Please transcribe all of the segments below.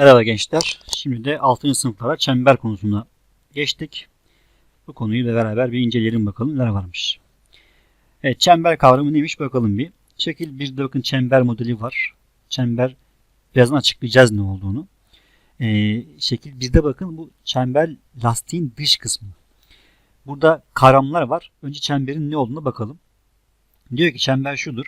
Merhaba gençler. Şimdi de 6. sınıflara çember konusuna geçtik. Bu konuyu da beraber bir inceleyelim bakalım neler varmış. Evet çember kavramı neymiş bakalım bir. Şekil 1'de bakın çember modeli var. Çember birazdan açıklayacağız ne olduğunu. Ee, şekil 1'de bakın bu çember lastiğin dış kısmı. Burada kavramlar var. Önce çemberin ne olduğuna bakalım. Diyor ki çember şudur.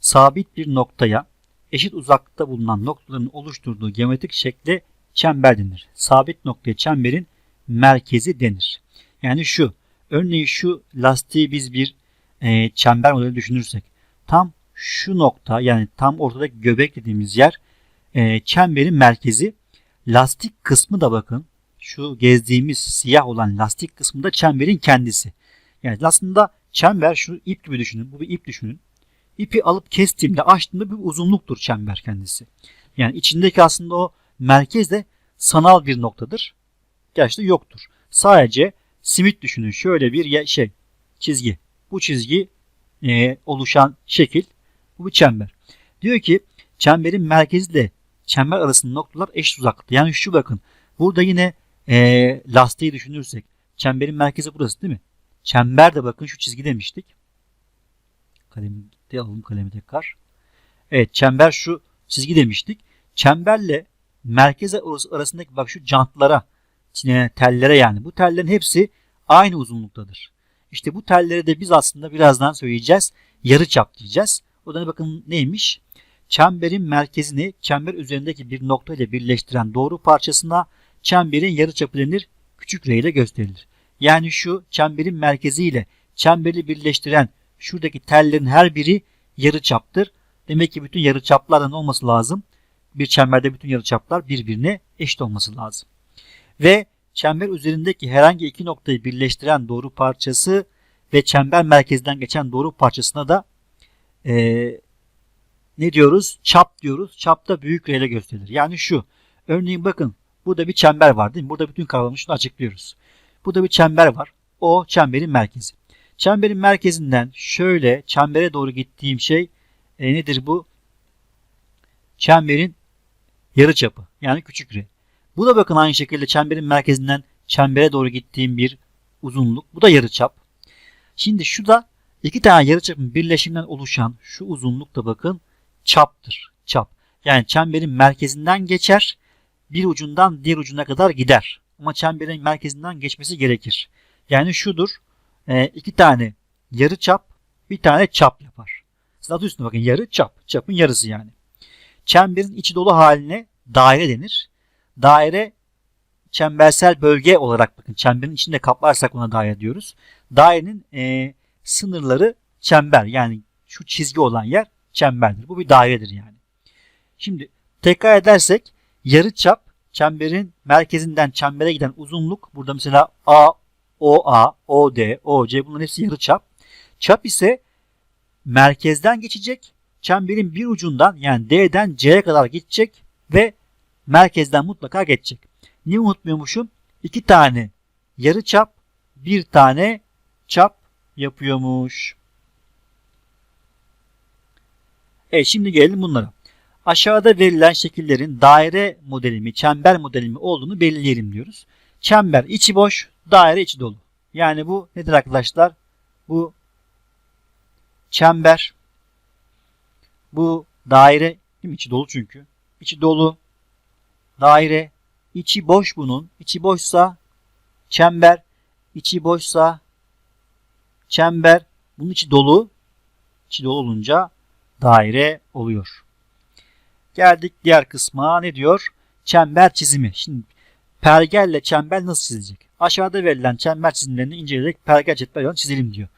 Sabit bir noktaya eşit uzaklıkta bulunan noktaların oluşturduğu geometrik şekle çember denir. Sabit noktaya çemberin merkezi denir. Yani şu, örneğin şu lastiği biz bir e, çember modeli düşünürsek tam şu nokta yani tam ortadaki göbek dediğimiz yer e, çemberin merkezi. Lastik kısmı da bakın şu gezdiğimiz siyah olan lastik kısmı da çemberin kendisi. Yani aslında çember şu ip gibi düşünün. Bu bir ip düşünün. İpi alıp kestiğimde açtığımda bir uzunluktur çember kendisi. Yani içindeki aslında o merkez de sanal bir noktadır. Gerçekten yoktur. Sadece simit düşünün. Şöyle bir şey çizgi. Bu çizgi e, oluşan şekil bu bir çember. Diyor ki çemberin merkezle çember arasında noktalar eşit uzaklıkta. Yani şu bakın. Burada yine e, lastiği düşünürsek çemberin merkezi burası değil mi? Çember de bakın şu çizgi demiştik. Kalemi de alalım kalemi tekrar. Evet çember şu çizgi demiştik. Çemberle merkez arasındaki bak şu jantlara, tellere yani bu tellerin hepsi aynı uzunluktadır. İşte bu telleri de biz aslında birazdan söyleyeceğiz. Yarı çap diyeceğiz. O da bakın neymiş? Çemberin merkezini çember üzerindeki bir nokta ile birleştiren doğru parçasına çemberin yarı çapı denir. Küçük r ile gösterilir. Yani şu çemberin merkezi ile çemberi birleştiren şuradaki tellerin her biri yarı çaptır. Demek ki bütün yarı çaplardan olması lazım. Bir çemberde bütün yarı çaplar birbirine eşit olması lazım. Ve çember üzerindeki herhangi iki noktayı birleştiren doğru parçası ve çember merkezinden geçen doğru parçasına da e, ne diyoruz? Çap diyoruz. Çap da büyük R ile gösterilir. Yani şu. Örneğin bakın burada bir çember var değil mi? Burada bütün kavramı şunu açıklıyoruz. Burada bir çember var. O çemberin merkezi. Çemberin merkezinden şöyle çembere doğru gittiğim şey e, nedir bu? Çemberin yarıçapı yani küçük r. Bu da bakın aynı şekilde çemberin merkezinden çembere doğru gittiğim bir uzunluk. Bu da yarıçap. Şimdi şu da iki tane yarıçapın birleşiminden oluşan şu uzunluk da bakın çaptır. Çap. Yani çemberin merkezinden geçer, bir ucundan diğer ucuna kadar gider. Ama çemberin merkezinden geçmesi gerekir. Yani şudur e, iki tane yarı çap bir tane çap yapar. Siz adı üstüne bakın yarı çap. Çapın yarısı yani. Çemberin içi dolu haline daire denir. Daire çembersel bölge olarak bakın çemberin içinde kaplarsak ona daire diyoruz. Dairenin e, sınırları çember yani şu çizgi olan yer çemberdir. Bu bir dairedir yani. Şimdi tekrar edersek yarı çap çemberin merkezinden çembere giden uzunluk burada mesela A OA, OD, OC bunların hepsi yarı çap. Çap ise merkezden geçecek. Çemberin bir ucundan yani D'den C'ye kadar gidecek ve merkezden mutlaka geçecek. Niye unutmuyormuşum? İki tane yarı çap, bir tane çap yapıyormuş. Evet şimdi gelelim bunlara. Aşağıda verilen şekillerin daire modeli mi, çember modeli mi olduğunu belirleyelim diyoruz. Çember içi boş, daire içi dolu. Yani bu nedir arkadaşlar? Bu çember. Bu daire değil mi? İçi dolu çünkü. İçi dolu. Daire. içi boş bunun. İçi boşsa çember. içi boşsa çember. Bunun içi dolu. İçi dolu olunca daire oluyor. Geldik diğer kısma. Ne diyor? Çember çizimi. Şimdi pergelle çember nasıl çizilecek? Aşağıda verilen çember çizimlerini inceleyerek pergel cetvel yolunu çizelim diyor.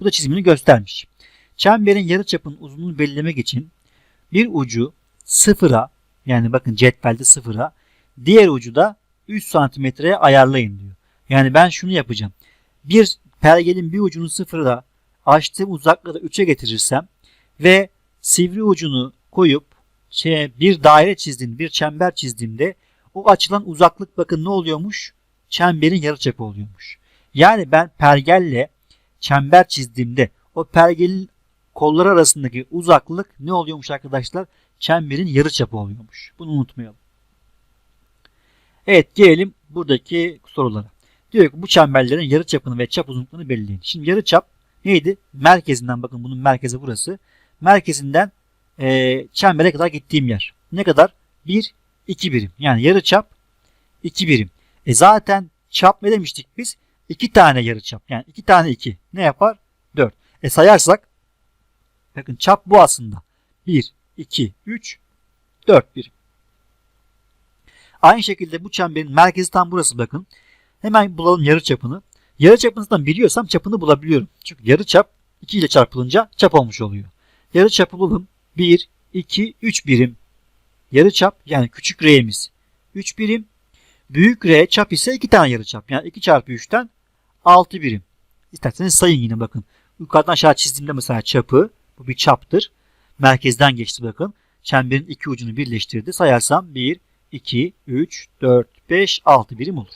Bu da çizimini göstermiş. Çemberin yarıçapının uzunluğunu belirlemek için bir ucu sıfıra yani bakın cetvelde sıfıra diğer ucu da 3 santimetreye ayarlayın diyor. Yani ben şunu yapacağım. Bir pergelin bir ucunu sıfıra açtığım uzaklığı da 3'e getirirsem ve sivri ucunu koyup şey, bir daire çizdiğim, bir çember çizdiğimde o açılan uzaklık bakın ne oluyormuş? Çemberin yarıçapı oluyormuş. Yani ben pergelle çember çizdiğimde o pergelin kolları arasındaki uzaklık ne oluyormuş arkadaşlar? Çemberin yarıçapı oluyormuş. Bunu unutmayalım. Evet gelelim buradaki sorulara. Diyor ki bu çemberlerin yarıçapını ve çap uzunluklarını belirleyin. Şimdi yarıçap neydi? Merkezinden bakın bunun merkezi burası. Merkezinden e, çembere kadar gittiğim yer. Ne kadar? 1, 2 birim. Yani yarıçap 2 birim. E zaten çap ne demiştik biz? 2 tane yarıçap. Yani 2 tane 2. Ne yapar? 4. E sayarsak bakın çap bu aslında. 1, 2, 3, 4 birim. Aynı şekilde bu çemberin merkezi tam burası bakın. Hemen bulalım yarı çapını. Yarı çapını biliyorsam çapını bulabiliyorum. Çünkü yarı çap 2 ile çarpılınca çap olmuş oluyor. Yarı çapı bulalım. 1, 2, 3 birim. Yarı çap yani küçük r'miz 3 birim. Büyük r çap ise 2 tane yarı çap. Yani 2 çarpı 3'ten 6 birim. İsterseniz sayın yine bakın. Yukarıdan aşağı çizdiğimde mesela çapı bu bir çaptır. Merkezden geçti bakın. Çemberin iki ucunu birleştirdi. Sayarsam 1, 2, 3, 4, 5, 6 birim olur.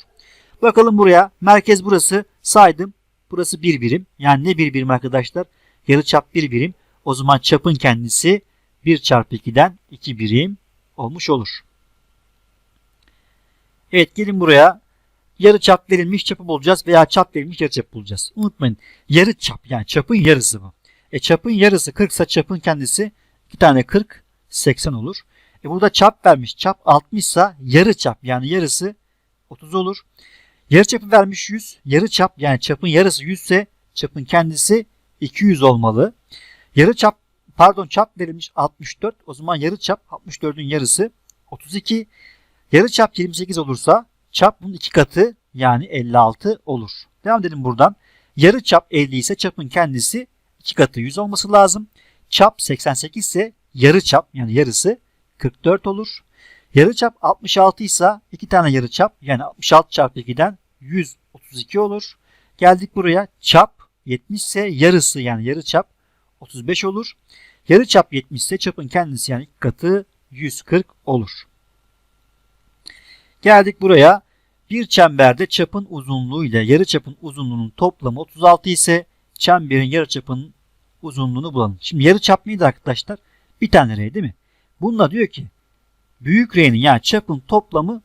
Bakalım buraya. Merkez burası. Saydım. Burası 1 birim. Yani ne 1 birim arkadaşlar? Yarı çap 1 birim. O zaman çapın kendisi 1 çarpı 2'den 2 birim olmuş olur. Evet gelin buraya. Yarı çap verilmiş çapı bulacağız veya çap verilmiş yarı çap bulacağız. Unutmayın. Yarı çap yani çapın yarısı bu. E çapın yarısı 40 ise çapın kendisi 2 tane 40 80 olur. E burada çap vermiş. Çap 60 ise yarı çap yani yarısı 30 olur. Yarı çapı vermiş 100. Yarı çap yani çapın yarısı 100 ise çapın kendisi 200 olmalı. Yarı çap pardon çap verilmiş 64. O zaman yarı çap 64'ün yarısı 32. Yarı çap 28 olursa çap bunun iki katı yani 56 olur. Devam edelim buradan. Yarı çap 50 ise çapın kendisi iki katı 100 olması lazım. Çap 88 ise yarı çap yani yarısı 44 olur. Yarı çap 66 ise iki tane yarı çap yani 66 çarpı 2'den 132 olur. Geldik buraya çap 70 ise yarısı yani yarı çap 35 olur. Yarı çap 70 ise çapın kendisi yani iki katı 140 olur. Geldik buraya. Bir çemberde çapın uzunluğu ile yarı çapın uzunluğunun toplamı 36 ise çemberin yarı çapının uzunluğunu bulalım. Şimdi yarı çap neydi arkadaşlar? Bir tane R değil mi? Bununla diyor ki büyük R'nin yani çapın toplamı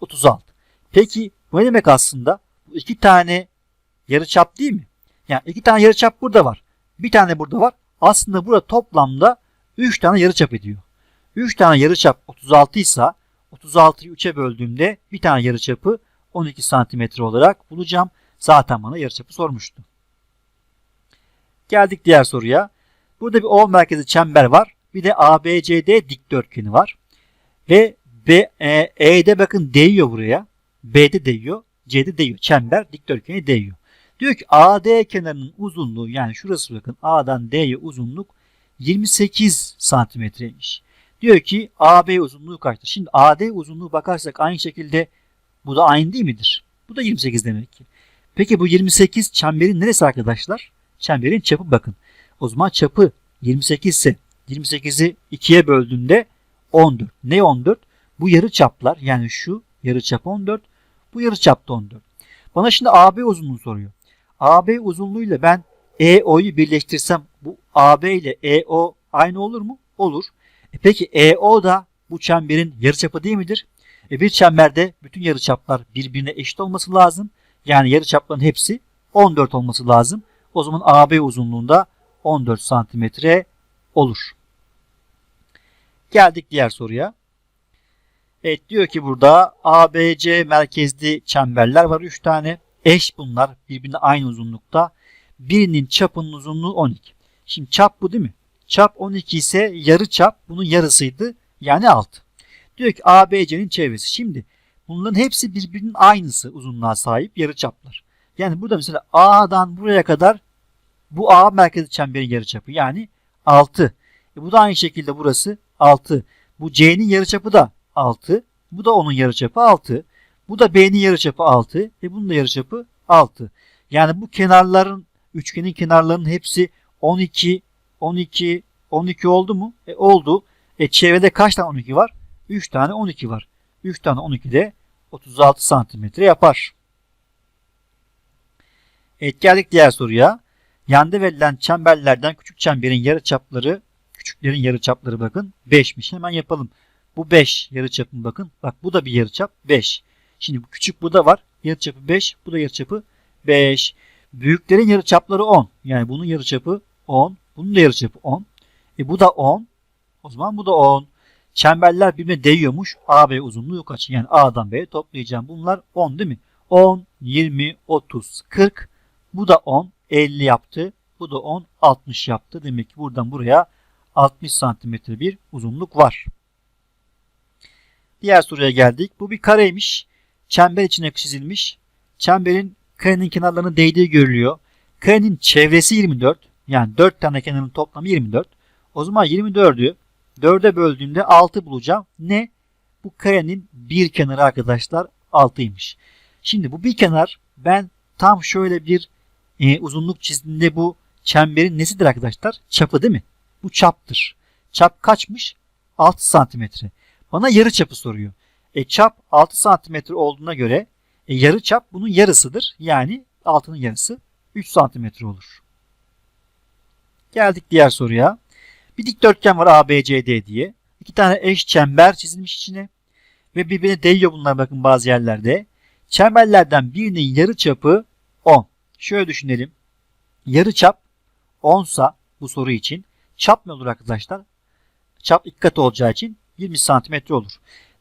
36. Peki bu ne demek aslında? Bu iki tane yarı çap değil mi? Yani iki tane yarı çap burada var. Bir tane burada var. Aslında burada toplamda 3 tane yarı çap ediyor. 3 tane yarı çap 36 ise 36'yı 3'e böldüğümde bir tane yarı çapı 12 santimetre olarak bulacağım. Zaten bana yarı çapı sormuştu. Geldik diğer soruya. Burada bir O merkezi çember var. Bir de ABCD dikdörtgeni var. Ve B, e, E'de bakın değiyor buraya. B'de değiyor. C'de değiyor. Çember dikdörtgeni değiyor. Diyor ki AD kenarının uzunluğu yani şurası bakın A'dan D'ye uzunluk 28 santimetreymiş. Diyor ki AB uzunluğu kaçtır? Şimdi AD uzunluğu bakarsak aynı şekilde bu da aynı değil midir? Bu da 28 demek ki. Peki bu 28 çemberin neresi arkadaşlar? Çemberin çapı bakın. O zaman çapı 28 ise 28'i 2'ye böldüğünde 14. Ne 14? Bu yarı çaplar yani şu yarı çap 14. Bu yarı çap da 14. Bana şimdi AB uzunluğunu soruyor. AB uzunluğuyla ben EO'yu birleştirsem bu AB ile EO aynı olur mu? Olur. E peki EO da bu çemberin yarıçapı değil midir? E bir çemberde bütün yarıçaplar birbirine eşit olması lazım. Yani yarıçapların hepsi 14 olması lazım. O zaman AB uzunluğunda 14 santimetre olur. Geldik diğer soruya. Evet diyor ki burada ABC merkezli çemberler var 3 tane. Eş bunlar birbirine aynı uzunlukta. Birinin çapının uzunluğu 12. Şimdi çap bu değil mi? Çap 12 ise yarı çap bunun yarısıydı. Yani 6. Diyor ki ABC'nin çevresi. Şimdi bunların hepsi birbirinin aynısı uzunluğa sahip yarı çaplar. Yani burada mesela A'dan buraya kadar bu A merkezi çemberin yarı çapı. Yani 6. E bu da aynı şekilde burası 6. Bu C'nin yarı çapı da 6. Bu da onun yarı çapı 6. Bu da B'nin yarı çapı 6. E bunun da yarı çapı 6. Yani bu kenarların üçgenin kenarlarının hepsi 12, 12, 12 oldu mu? E oldu. E çevrede kaç tane 12 var? 3 tane 12 var. 3 tane 12 de 36 santimetre yapar. Evet geldik diğer soruya. Yanda verilen çemberlerden küçük çemberin yarıçapları, küçüklerin yarıçapları bakın 5'miş. Hemen yapalım. Bu 5 yarıçapın bakın. Bak bu da bir yarıçap 5. Şimdi bu küçük bu da var. Yarıçapı 5. Bu da yarıçapı 5. Büyüklerin yarıçapları 10. Yani bunun yarıçapı 10. Bunun da yarıçapı 10. E bu da 10. O zaman bu da 10. Çemberler birbirine değiyormuş. AB uzunluğu kaç? Yani A'dan B'ye toplayacağım. Bunlar 10 değil mi? 10, 20, 30, 40. Bu da 10, 50 yaptı. Bu da 10, 60 yaptı. Demek ki buradan buraya 60 santimetre bir uzunluk var. Diğer soruya geldik. Bu bir kareymiş. Çember içine çizilmiş. Çemberin karenin kenarlarına değdiği görülüyor. Karenin çevresi 24. Yani 4 tane kenarın toplamı 24. O zaman 24'ü 4'e böldüğümde 6 bulacağım. Ne? Bu karenin bir kenarı arkadaşlar 6'ymış. Şimdi bu bir kenar ben tam şöyle bir e, uzunluk çizdiğinde bu çemberin nesidir arkadaşlar? Çapı değil mi? Bu çaptır. Çap kaçmış? 6 santimetre. Bana yarı çapı soruyor. E çap 6 santimetre olduğuna göre e, yarı çap bunun yarısıdır. Yani 6'nın yarısı 3 santimetre olur. Geldik diğer soruya. Bir dikdörtgen var ABCD diye. İki tane eş çember çizilmiş içine. Ve birbirine değiyor bunlar bakın bazı yerlerde. Çemberlerden birinin yarı çapı 10. Şöyle düşünelim. Yarı çap 10 sa bu soru için. Çap ne olur arkadaşlar? Çap iki katı olacağı için 20 santimetre olur.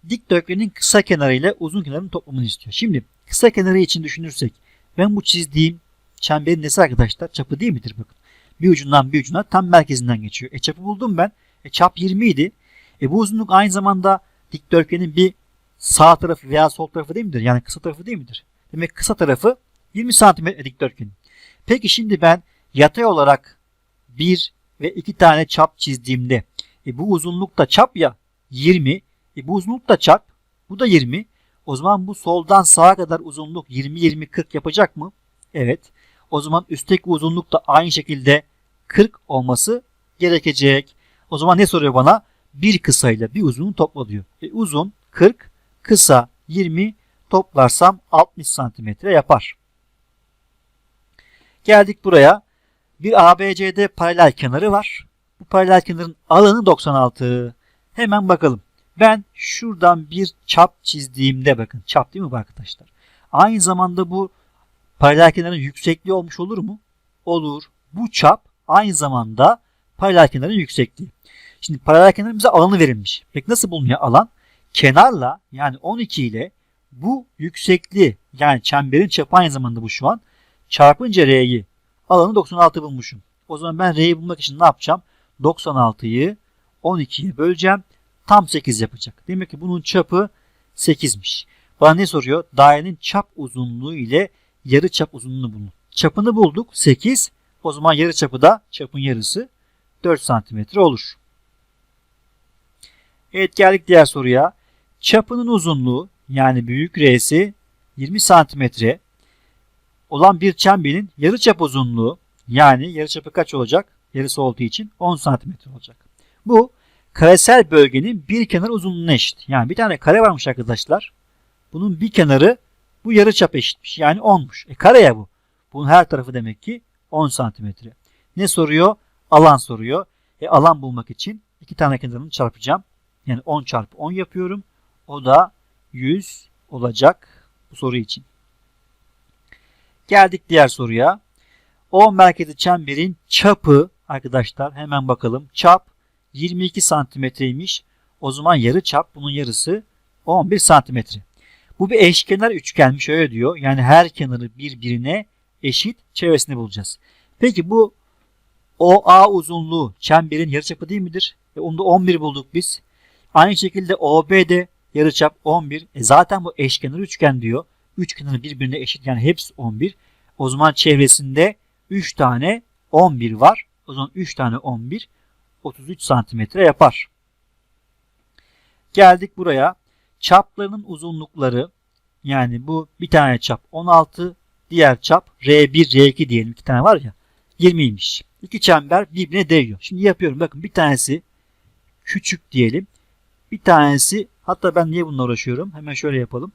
Dikdörtgenin kısa kenarı ile uzun kenarının toplamını istiyor. Şimdi kısa kenarı için düşünürsek ben bu çizdiğim çemberin nesi arkadaşlar? Çapı değil midir bakın. Bir ucundan bir ucuna tam merkezinden geçiyor. E çapı buldum ben. E çap 20 idi. E bu uzunluk aynı zamanda dikdörtgenin bir sağ tarafı veya sol tarafı değil midir? Yani kısa tarafı değil midir? Demek kısa tarafı 20 santimetre dikdörtgenin. Peki şimdi ben yatay olarak bir ve iki tane çap çizdiğimde e bu uzunluk da çap ya 20. E bu uzunluk da çap. Bu da 20. O zaman bu soldan sağa kadar uzunluk 20 20 40 yapacak mı? Evet. O zaman üstteki uzunluk da aynı şekilde 40 olması gerekecek. O zaman ne soruyor bana? Bir kısayla bir uzunun topla diyor. E uzun 40, kısa 20 toplarsam 60 santimetre yapar. Geldik buraya. Bir ABCD paralel kenarı var. Bu paralel kenarın alanı 96. Hemen bakalım. Ben şuradan bir çap çizdiğimde bakın çap değil mi bu arkadaşlar? Aynı zamanda bu paralel kenarın yüksekliği olmuş olur mu? Olur. Bu çap aynı zamanda paralel kenarın yüksekliği. Şimdi paralel kenarın bize alanı verilmiş. Peki nasıl bulunuyor alan? Kenarla yani 12 ile bu yüksekliği yani çemberin çapı aynı zamanda bu şu an çarpınca R'yi alanı 96 bulmuşum. O zaman ben R'yi bulmak için ne yapacağım? 96'yı 12'ye böleceğim. Tam 8 yapacak. Demek ki bunun çapı 8'miş. Bana ne soruyor? Dairenin çap uzunluğu ile yarı çap uzunluğunu bulun. Çapını bulduk 8. O zaman yarı çapı da çapın yarısı 4 santimetre olur. Evet geldik diğer soruya. Çapının uzunluğu yani büyük R'si 20 santimetre olan bir çemberin yarı çap uzunluğu yani yarı çapı kaç olacak? Yarısı olduğu için 10 santimetre olacak. Bu karesel bölgenin bir kenar uzunluğuna eşit. Yani bir tane kare varmış arkadaşlar. Bunun bir kenarı bu yarı çap eşitmiş. Yani 10'muş. E kare ya bu. Bunun her tarafı demek ki 10 santimetre. Ne soruyor? Alan soruyor. E alan bulmak için iki tane kenarını çarpacağım. Yani 10 çarpı 10 yapıyorum. O da 100 olacak bu soru için. Geldik diğer soruya. O merkezi çemberin çapı arkadaşlar hemen bakalım. Çap 22 santimetreymiş. O zaman yarı çap bunun yarısı 11 santimetre. Bu bir eşkenar üçgenmiş öyle diyor. Yani her kenarı birbirine eşit çevresini bulacağız. Peki bu OA uzunluğu çemberin yarıçapı değil midir? E onu da 11 bulduk biz. Aynı şekilde OB de yarıçap 11. E zaten bu eşkenar üçgen diyor. Üç kenarı birbirine eşit yani hepsi 11. O zaman çevresinde 3 tane 11 var. O zaman 3 tane 11 33 santimetre yapar. Geldik buraya. Çaplarının uzunlukları yani bu bir tane çap 16 diğer çap R1 R2 diyelim iki tane var ya 20'ymiş. İki çember birbirine değiyor. Şimdi yapıyorum bakın bir tanesi küçük diyelim. Bir tanesi hatta ben niye bununla uğraşıyorum? Hemen şöyle yapalım.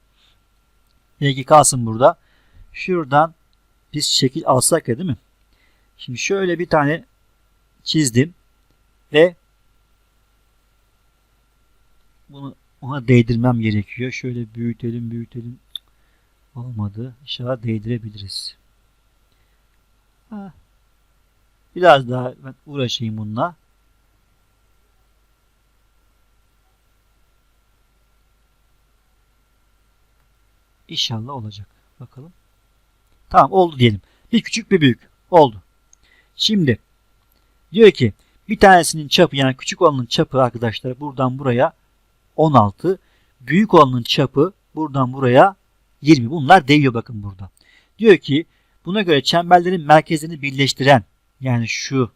R2 kalsın burada. Şuradan biz şekil alsak ya değil mi? Şimdi şöyle bir tane çizdim ve bunu ona değdirmem gerekiyor. Şöyle büyütelim büyütelim. Olmadı. İnşallah değdirebiliriz. Ha. Biraz daha ben uğraşayım bununla. İnşallah olacak. Bakalım. Tamam oldu diyelim. Bir küçük bir büyük. Oldu. Şimdi diyor ki bir tanesinin çapı yani küçük olanın çapı arkadaşlar buradan buraya 16. Büyük olanın çapı buradan buraya 20. Bunlar değiyor bakın burada. Diyor ki buna göre çemberlerin merkezini birleştiren yani şu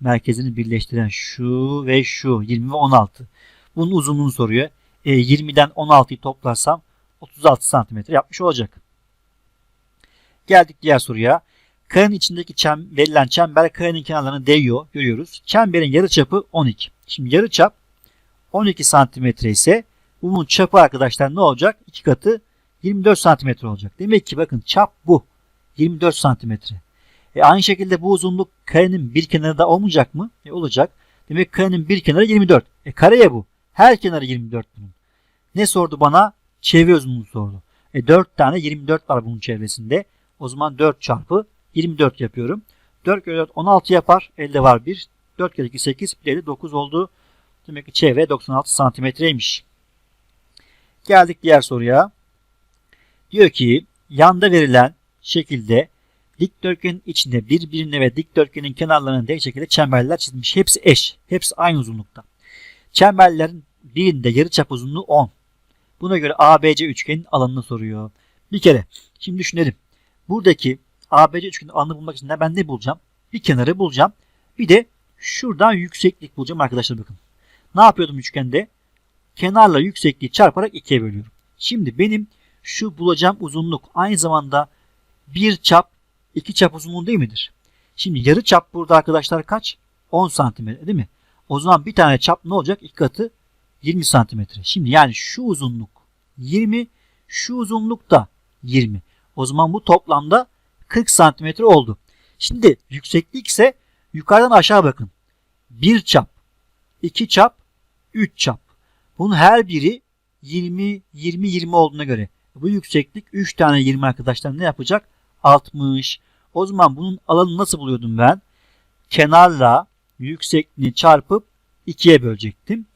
merkezini birleştiren şu ve şu 20 ve 16. Bunun uzunluğunu soruyor. E, 20'den 16'yı toplarsam 36 santimetre yapmış olacak. Geldik diğer soruya. Karenin içindeki çem, verilen çember karenin kenarlarına değiyor. Görüyoruz. Çemberin yarıçapı 12. Şimdi yarıçap 12 santimetre ise bunun çapı arkadaşlar ne olacak? İki katı 24 santimetre olacak. Demek ki bakın çap bu. 24 santimetre. E aynı şekilde bu uzunluk karenin bir kenarı da olmayacak mı? E olacak. Demek karenin bir kenarı 24. E kareye bu. Her kenarı 24 bunun. Ne sordu bana? Çevre uzunluğunu sordu. E 4 tane 24 var bunun çevresinde. O zaman 4 çarpı 24 yapıyorum. 4 kere 4 16 yapar. Elde var 1. 4 kere 2 8. Bir de 9 oldu. Demek ki çevre 96 santimetreymiş. Geldik diğer soruya. Diyor ki yanda verilen şekilde dikdörtgenin içinde birbirine ve dikdörtgenin kenarlarına denk şekilde çemberler çizilmiş. Hepsi eş. Hepsi aynı uzunlukta. Çemberlerin birinde yarıçap uzunluğu 10. Buna göre ABC üçgenin alanını soruyor. Bir kere şimdi düşünelim. Buradaki ABC üçgenin alanını bulmak için de ben ne bulacağım? Bir kenarı bulacağım. Bir de şuradan yükseklik bulacağım arkadaşlar bakın. Ne yapıyordum üçgende? Kenarla yüksekliği çarparak ikiye bölüyorum. Şimdi benim şu bulacağım uzunluk aynı zamanda bir çap iki çap uzunluğu değil midir? Şimdi yarı çap burada arkadaşlar kaç? 10 santimetre değil mi? O zaman bir tane çap ne olacak? İki katı 20 santimetre. Şimdi yani şu uzunluk 20, şu uzunluk da 20. O zaman bu toplamda 40 santimetre oldu. Şimdi yükseklik ise yukarıdan aşağı bakın. Bir çap, iki çap, üç çap. Bunun her biri 20, 20, 20 olduğuna göre. Bu yükseklik 3 tane 20 arkadaşlar ne yapacak? 60. O zaman bunun alanını nasıl buluyordum ben? Kenarla yüksekliğini çarpıp 2'ye bölecektim.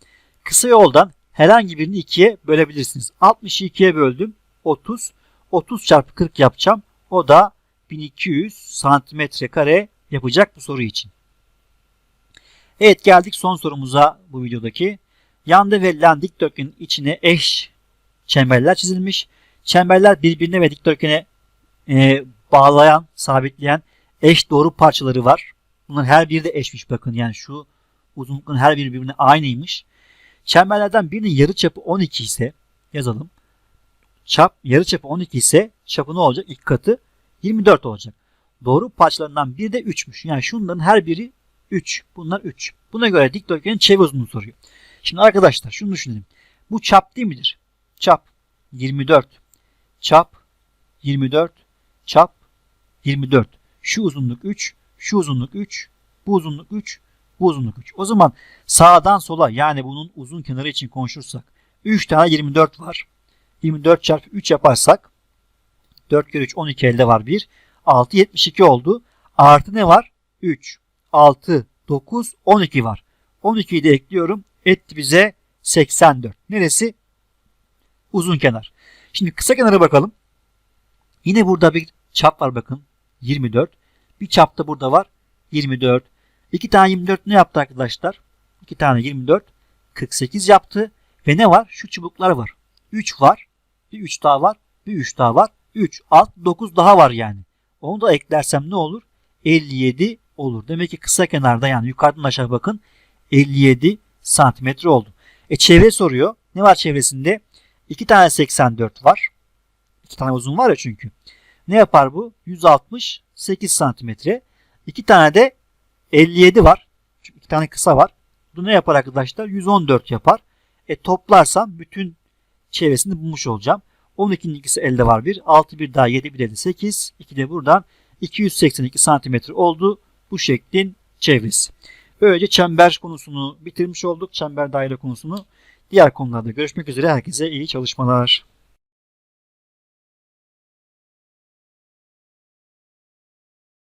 Kısa yoldan herhangi birini 2'ye bölebilirsiniz. 60'ı 2'ye böldüm. 30. 30 çarpı 40 yapacağım. O da 1200 santimetre kare yapacak bu soru için. Evet geldik son sorumuza bu videodaki. Yanda verilen dikdörtgenin içine eş çemberler çizilmiş. Çemberler birbirine ve dikdörtgene e, bağlayan, sabitleyen eş doğru parçaları var. Bunların her biri de eşmiş bakın. Yani şu uzunlukların her biri birbirine aynıymış. Çemberlerden birinin yarıçapı 12 ise yazalım. Çap yarıçapı 12 ise çapı ne olacak? İlk katı 24 olacak. Doğru parçalarından biri de 3'müş. Yani şunların her biri 3. Bunlar 3. Buna göre dikdörtgenin çevre uzunluğunu soruyor. Şimdi arkadaşlar şunu düşünelim. Bu çap değil midir? Çap 24. Çap 24. Çap 24. Şu uzunluk 3. Şu uzunluk 3. Bu uzunluk 3. Bu uzunluk 3. O zaman sağdan sola yani bunun uzun kenarı için konuşursak 3 tane 24 var. 24 çarpı 3 yaparsak 4 kere 3 12 elde var 1. 6 72 oldu. Artı ne var? 3, 6, 9, 12 var. 12'yi de ekliyorum. Etti bize 84. Neresi? Uzun kenar. Şimdi kısa kenara bakalım. Yine burada bir çap var bakın. 24. Bir çap da burada var. 24. 2 tane 24 ne yaptı arkadaşlar? 2 tane 24. 48 yaptı. Ve ne var? Şu çubuklar var. 3 var. Bir 3 daha var. Bir 3 daha var. 3, 6, 9 daha var yani. Onu da eklersem ne olur? 57 olur. Demek ki kısa kenarda yani yukarıdan aşağı bakın 57 santimetre oldu. E çevre soruyor. Ne var çevresinde? 2 tane 84 var. 2 tane uzun var ya çünkü. Ne yapar bu? 168 santimetre. 2 tane de 57 var. Çünkü 2 tane kısa var. Bu ne yapar arkadaşlar? 114 yapar. E toplarsam bütün çevresini bulmuş olacağım. 12'nin ikisi elde var 1. 6 bir daha 7 bir elde 8. 2 de buradan 282 santimetre oldu bu şeklin çevresi. Böylece çember konusunu bitirmiş olduk. Çember daire konusunu. Diğer konularda görüşmek üzere. Herkese iyi çalışmalar.